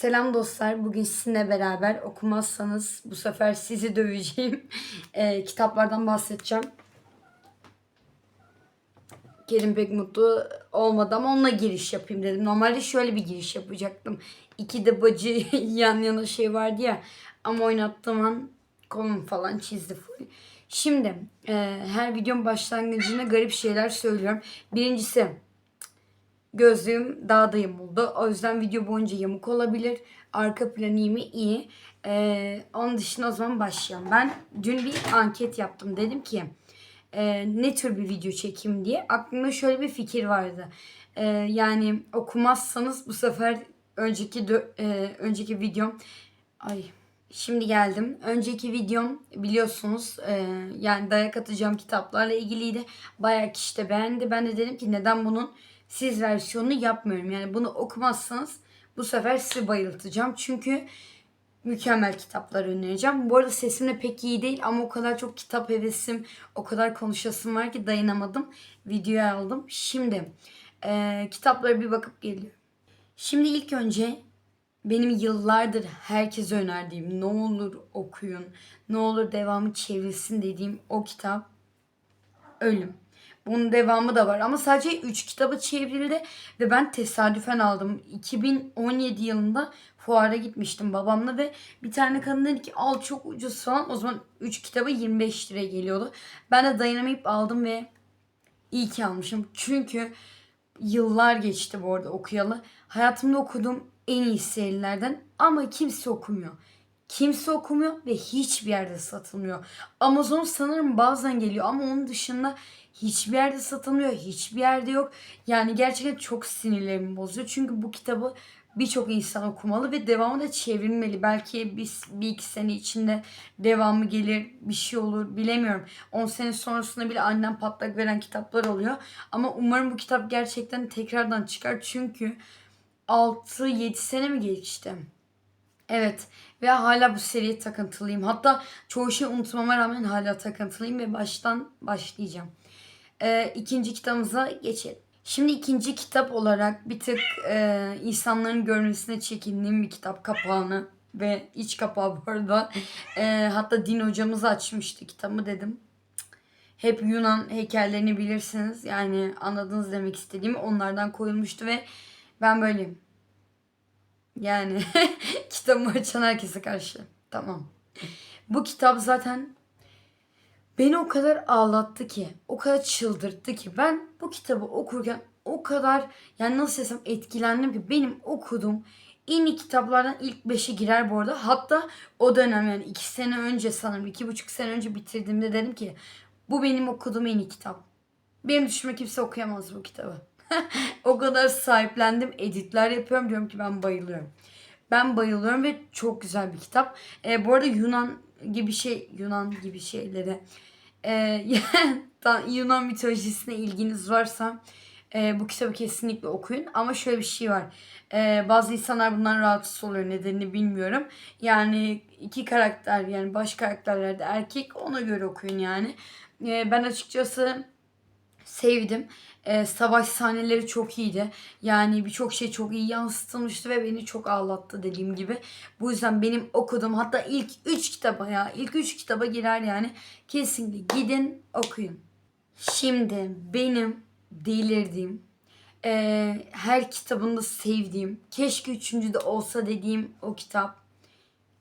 Selam dostlar. Bugün sizinle beraber okumazsanız bu sefer sizi döveceğim Ee, kitaplardan bahsedeceğim. Kerim pek mutlu olmadı ama onunla giriş yapayım dedim. Normalde şöyle bir giriş yapacaktım. İki de bacı yan yana şey vardı ya. Ama oynattığım an kolum falan çizdi. Şimdi e, her videonun başlangıcında garip şeyler söylüyorum. Birincisi Gözlüğüm daha da yamuldu. O yüzden video boyunca yamuk olabilir. Arka planı iyi. Ee, onun dışında o zaman başlayalım. Ben dün bir anket yaptım. Dedim ki e, ne tür bir video çekeyim diye. Aklımda şöyle bir fikir vardı. E, yani okumazsanız bu sefer önceki e, önceki videom ay Şimdi geldim. Önceki videom biliyorsunuz e, yani dayak atacağım kitaplarla ilgiliydi. Bayağı kişi de beğendi. Ben de dedim ki neden bunun siz versiyonunu yapmıyorum. Yani bunu okumazsanız bu sefer sizi bayıltacağım. Çünkü mükemmel kitaplar önereceğim. Bu arada sesim de pek iyi değil ama o kadar çok kitap hevesim, o kadar konuşasım var ki dayanamadım. Videoya aldım. Şimdi e, kitaplara bir bakıp geliyorum. Şimdi ilk önce benim yıllardır herkese önerdiğim ne olur okuyun, ne olur devamı çevrilsin dediğim o kitap Ölüm. Bunun devamı da var ama sadece 3 kitabı çevrildi ve ben tesadüfen aldım. 2017 yılında fuara gitmiştim babamla ve bir tane kadın dedi ki al çok ucuz falan. O zaman 3 kitabı 25 liraya geliyordu. Ben de dayanamayıp aldım ve iyi ki almışım. Çünkü yıllar geçti bu arada okuyalı. Hayatımda okuduğum en iyi serilerden ama kimse okumuyor. Kimse okumuyor ve hiçbir yerde satılmıyor. Amazon sanırım bazen geliyor ama onun dışında hiçbir yerde satılmıyor. Hiçbir yerde yok. Yani gerçekten çok sinirlerimi bozuyor. Çünkü bu kitabı birçok insan okumalı ve devamı da çevrilmeli. Belki bir, bir iki sene içinde devamı gelir, bir şey olur bilemiyorum. 10 sene sonrasında bile annem patlak veren kitaplar oluyor. Ama umarım bu kitap gerçekten tekrardan çıkar. Çünkü 6-7 sene mi geçti? Evet ve hala bu seriye takıntılıyım. Hatta çoğu şey unutmama rağmen hala takıntılıyım ve baştan başlayacağım. Ee, ikinci kitabımıza geçelim. Şimdi ikinci kitap olarak bir tık e, insanların görmesine çekindiğim bir kitap kapağını ve iç kapağı bu arada. E, hatta din hocamız açmıştı kitabı dedim. Hep Yunan heykellerini bilirsiniz. Yani anladınız demek istediğimi onlardan koyulmuştu ve ben böyleyim. Yani kitabımı açan herkese karşı. Tamam. Bu kitap zaten beni o kadar ağlattı ki, o kadar çıldırttı ki ben bu kitabı okurken o kadar yani nasıl desem etkilendim ki benim okuduğum en iyi kitaplardan ilk beşe girer bu arada. Hatta o dönem yani iki sene önce sanırım iki buçuk sene önce bitirdiğimde dedim ki bu benim okuduğum en iyi kitap. Benim düşünme kimse okuyamaz bu kitabı. o kadar sahiplendim. Editler yapıyorum. Diyorum ki ben bayılıyorum. Ben bayılıyorum ve çok güzel bir kitap. E, bu arada Yunan gibi şey Yunan gibi şeylere e, Yunan mitolojisine ilginiz varsa e, bu kitabı kesinlikle okuyun. Ama şöyle bir şey var. E, bazı insanlar bundan rahatsız oluyor. Nedenini bilmiyorum. Yani iki karakter yani baş karakterlerde erkek ona göre okuyun yani. E, ben açıkçası sevdim. Ee, savaş sahneleri çok iyiydi. Yani birçok şey çok iyi yansıtılmıştı ve beni çok ağlattı dediğim gibi. Bu yüzden benim okuduğum hatta ilk 3 kitaba ya ilk 3 kitaba girer yani. Kesinlikle gidin okuyun. Şimdi benim delirdiğim e, her kitabında sevdiğim keşke üçüncü de olsa dediğim o kitap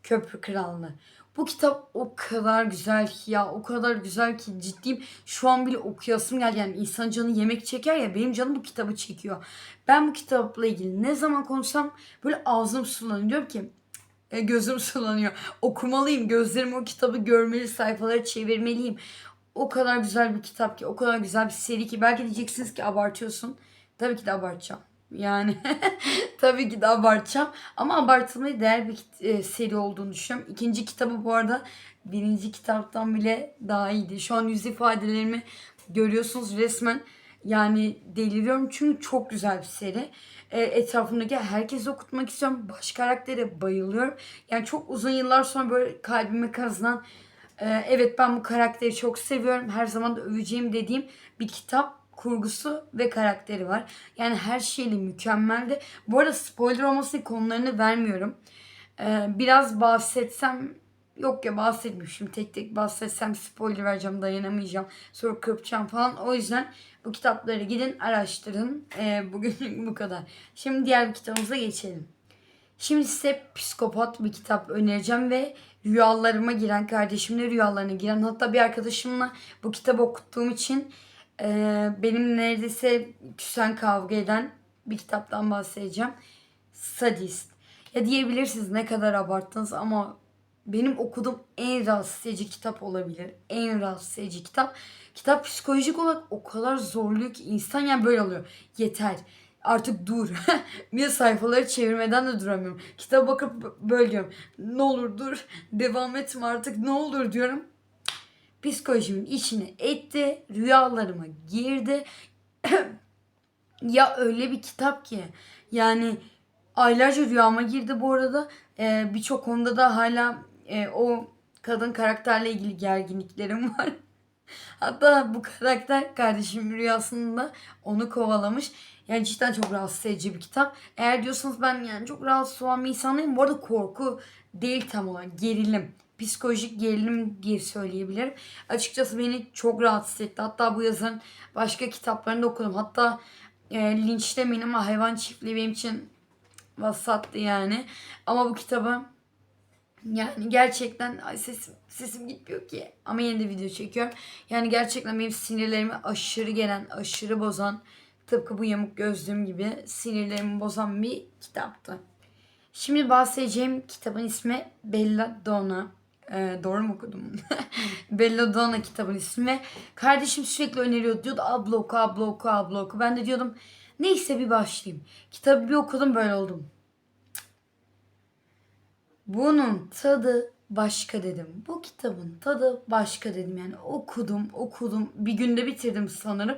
Köprü Krallığı. Bu kitap o kadar güzel ki ya o kadar güzel ki ciddiyim. Şu an bile okuyasım geldi yani insan canı yemek çeker ya benim canım bu kitabı çekiyor. Ben bu kitapla ilgili ne zaman konuşsam böyle ağzım sulanıyor. Diyorum ki e, gözüm sulanıyor. Okumalıyım. Gözlerim o kitabı görmeli, sayfaları çevirmeliyim. O kadar güzel bir kitap ki, o kadar güzel bir seri ki. Belki diyeceksiniz ki abartıyorsun. Tabii ki de abartacağım. Yani tabii ki de abartacağım. Ama abartılmaya değer bir e, seri olduğunu düşünüyorum. İkinci kitabı bu arada birinci kitaptan bile daha iyiydi. Şu an yüz ifadelerimi görüyorsunuz resmen. Yani deliriyorum çünkü çok güzel bir seri. E, etrafımdaki herkesi okutmak istiyorum. Baş karaktere bayılıyorum. Yani çok uzun yıllar sonra böyle kalbime kazınan e, evet ben bu karakteri çok seviyorum. Her zaman da öveceğim dediğim bir kitap kurgusu ve karakteri var. Yani her şeyle mükemmeldi. Bu arada spoiler olması konularını vermiyorum. Ee, biraz bahsetsem yok ya bahsetmişim. Tek tek bahsetsem spoiler vereceğim dayanamayacağım. Sonra kırpacağım falan. O yüzden bu kitapları gidin araştırın. Ee, bugün bu kadar. Şimdi diğer bir kitabımıza geçelim. Şimdi size psikopat bir kitap önereceğim ve rüyalarıma giren, kardeşimle rüyalarına giren hatta bir arkadaşımla bu kitabı okuttuğum için e, benim neredeyse küsen kavga eden bir kitaptan bahsedeceğim. Sadist. Ya diyebilirsiniz ne kadar abarttınız ama benim okuduğum en rahatsız edici kitap olabilir. En rahatsız edici kitap. Kitap psikolojik olarak o kadar zorluyor ki insan yani böyle oluyor. Yeter. Artık dur. de sayfaları çevirmeden de duramıyorum. Kitaba bakıp böyle diyorum. Ne olur dur. Devam etme artık ne olur diyorum. Psikolojimin içine etti. Rüyalarıma girdi. ya öyle bir kitap ki. Yani aylarca rüyama girdi bu arada. Ee, Birçok konuda da hala e, o kadın karakterle ilgili gerginliklerim var. Hatta bu karakter kardeşim rüyasında onu kovalamış. Yani cidden çok rahatsız edici bir kitap. Eğer diyorsanız ben yani çok rahatsız olan bir insan değilim. Bu arada korku değil tam olarak. Gerilim. Psikolojik gerilim diye söyleyebilirim. Açıkçası beni çok rahatsız etti. Hatta bu yazın başka kitaplarını da okudum. Hatta e, linç demeyin ama hayvan çiftliği benim için vasattı yani. Ama bu kitabı yani gerçekten ay sesim sesim gitmiyor ki. Ama yine de video çekiyorum. Yani gerçekten benim sinirlerimi aşırı gelen, aşırı bozan, tıpkı bu yamuk gözlüğüm gibi sinirlerimi bozan bir kitaptı. Şimdi bahsedeceğim kitabın ismi Belladonna. Ee, doğru mu okudum? Belladonna kitabın ismi. Kardeşim sürekli öneriyordu. Diyordu abla oku, abla oku, abla oku. Ben de diyordum neyse bir başlayayım. Kitabı bir okudum böyle oldum. Bunun tadı başka dedim. Bu kitabın tadı başka dedim. Yani okudum, okudum. Bir günde bitirdim sanırım.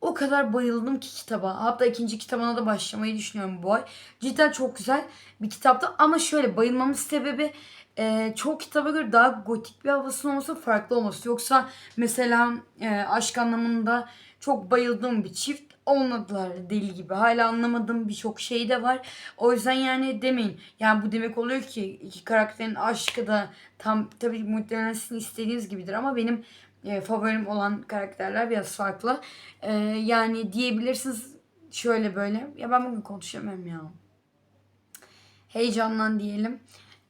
O kadar bayıldım ki kitaba. Hatta ikinci kitabına da başlamayı düşünüyorum bu ay. Cidden çok güzel bir kitaptı. Ama şöyle bayılmamın sebebi e, çoğu kitaba göre daha gotik bir havasının olması farklı olması. Yoksa mesela e, aşk anlamında çok bayıldığım bir çift olmadılar deli gibi. Hala anlamadığım birçok şey de var. O yüzden yani demeyin. Yani bu demek oluyor ki iki karakterin aşkı da tam tabii muhtemelen sizin istediğiniz gibidir ama benim e, favorim olan karakterler biraz farklı. E, yani diyebilirsiniz şöyle böyle. Ya ben bugün konuşamıyorum ya. Heyecanlan diyelim.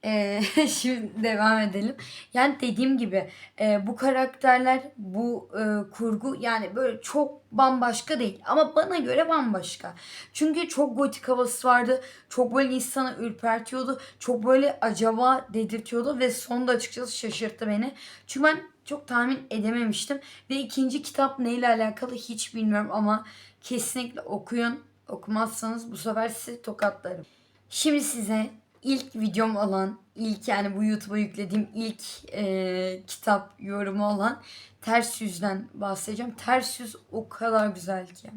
Ee, şimdi devam edelim. Yani dediğim gibi e, bu karakterler bu e, kurgu yani böyle çok bambaşka değil ama bana göre bambaşka. Çünkü çok gotik havası vardı. Çok böyle insanı ürpertiyordu. Çok böyle acaba dedirtiyordu ve sonunda açıkçası şaşırttı beni. Çünkü ben çok tahmin edememiştim ve ikinci kitap neyle alakalı hiç bilmiyorum ama kesinlikle okuyun. Okumazsanız bu sefer sizi tokatlarım. Şimdi size ilk videom olan, ilk yani bu YouTube'a yüklediğim ilk e, kitap yorumu olan Ters Yüz'den bahsedeceğim. Ters Yüz o kadar güzel ki.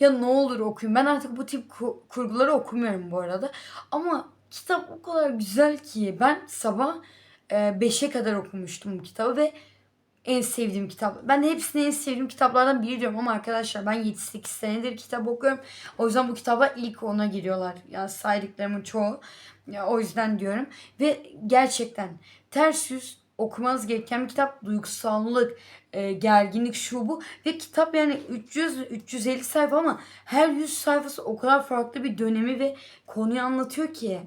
Ya ne olur okuyun. Ben artık bu tip ku- kurguları okumuyorum bu arada. Ama kitap o kadar güzel ki. Ben sabah 5'e kadar okumuştum bu kitabı ve en sevdiğim kitap. Ben de hepsini en sevdiğim kitaplardan biri diyorum ama arkadaşlar ben 7-8 senedir kitap okuyorum. O yüzden bu kitaba ilk ona giriyorlar. Yani saydıklarımın çoğu. Ya, o yüzden diyorum. Ve gerçekten ters yüz okumanız gereken bir kitap. Duygusallık, e, gerginlik şu bu. Ve kitap yani 300-350 sayfa ama her 100 sayfası o kadar farklı bir dönemi ve konuyu anlatıyor ki.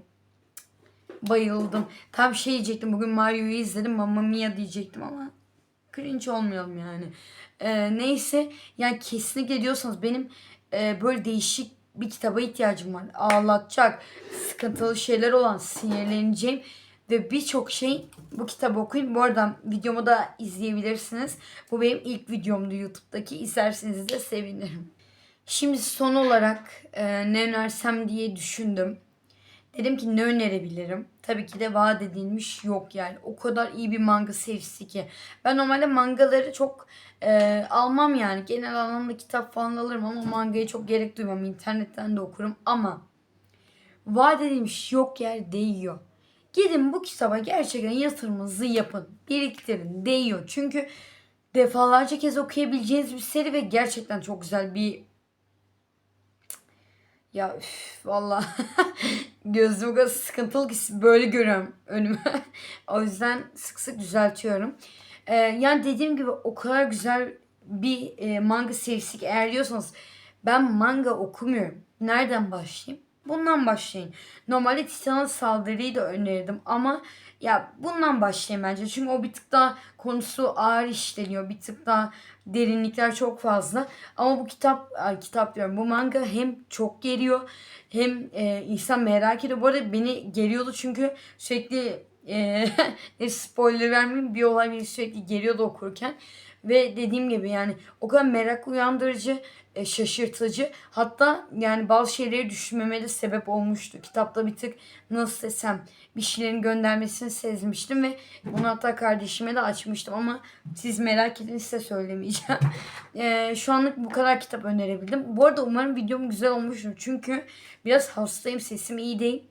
Bayıldım. Tam şey diyecektim. Bugün Mario'yu izledim. Mamma Mia diyecektim ama cringe olmayalım yani. Ee, neyse yani kesinlikle diyorsanız benim e, böyle değişik bir kitaba ihtiyacım var. Ağlatacak, sıkıntılı şeyler olan, sinirleneceğim ve birçok şey bu kitabı okuyun. Bu arada videomu da izleyebilirsiniz. Bu benim ilk videomdu YouTube'daki. İzlerseniz de sevinirim. Şimdi son olarak e, ne önersem diye düşündüm. Dedim ki ne önerebilirim? Tabii ki de vaat edilmiş yok yani. O kadar iyi bir manga serisi ki. Ben normalde mangaları çok e, almam yani. Genel anlamda kitap falan alırım ama mangayı çok gerek duymam. İnternetten de okurum ama vaat edilmiş yok yer değiyor. Gidin bu kitaba gerçekten yatırımınızı yapın. Biriktirin. Değiyor. Çünkü defalarca kez okuyabileceğiniz bir seri ve gerçekten çok güzel bir ya üf, valla gözüm kadar sıkıntılı ki böyle görüyorum önüme. o yüzden sık sık düzeltiyorum. Ee, yani dediğim gibi o kadar güzel bir e, manga serisi ki eğer diyorsanız ben manga okumuyorum. Nereden başlayayım? Bundan başlayın. Normalde Titan'a saldırıyı da önerirdim ama ya bundan başlayayım bence. Çünkü o bir tık daha konusu ağır işleniyor. Bir tık daha derinlikler çok fazla. Ama bu kitap, kitap diyorum bu manga hem çok geriyor hem e, insan merak ediyor. Bu arada beni geriyordu çünkü sürekli e, spoiler vermeyeyim bir olay beni sürekli geriyordu okurken. Ve dediğim gibi yani o kadar merak uyandırıcı, e, şaşırtıcı. Hatta yani bazı şeyleri düşünmeme de sebep olmuştu. Kitapta bir tık nasıl desem bir şeylerin göndermesini sezmiştim ve bunu hatta kardeşime de açmıştım ama siz merak edin size söylemeyeceğim. E, şu anlık bu kadar kitap önerebildim. Bu arada umarım videom güzel olmuştur. Çünkü biraz hastayım sesim iyi değil.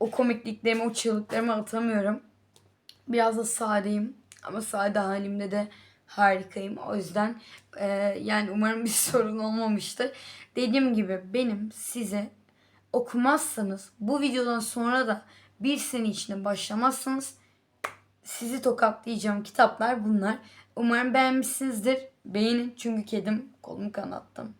O komikliklerimi, o çığlıklarımı atamıyorum. Biraz da sadeyim. Ama sade halimde de harikayım. O yüzden e, yani umarım bir sorun olmamıştır. Dediğim gibi benim size okumazsanız bu videodan sonra da bir sene içinde başlamazsanız sizi tokatlayacağım kitaplar bunlar. Umarım beğenmişsinizdir. Beğenin çünkü kedim kolumu kanattım.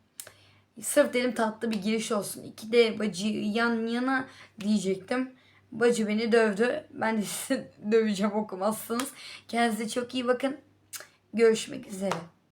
Sırf dedim tatlı bir giriş olsun. İki de bacıyı yan yana diyecektim. Bacı beni dövdü. Ben de sizi döveceğim okumazsınız. Kendinize çok iyi bakın. Görüşmek üzere.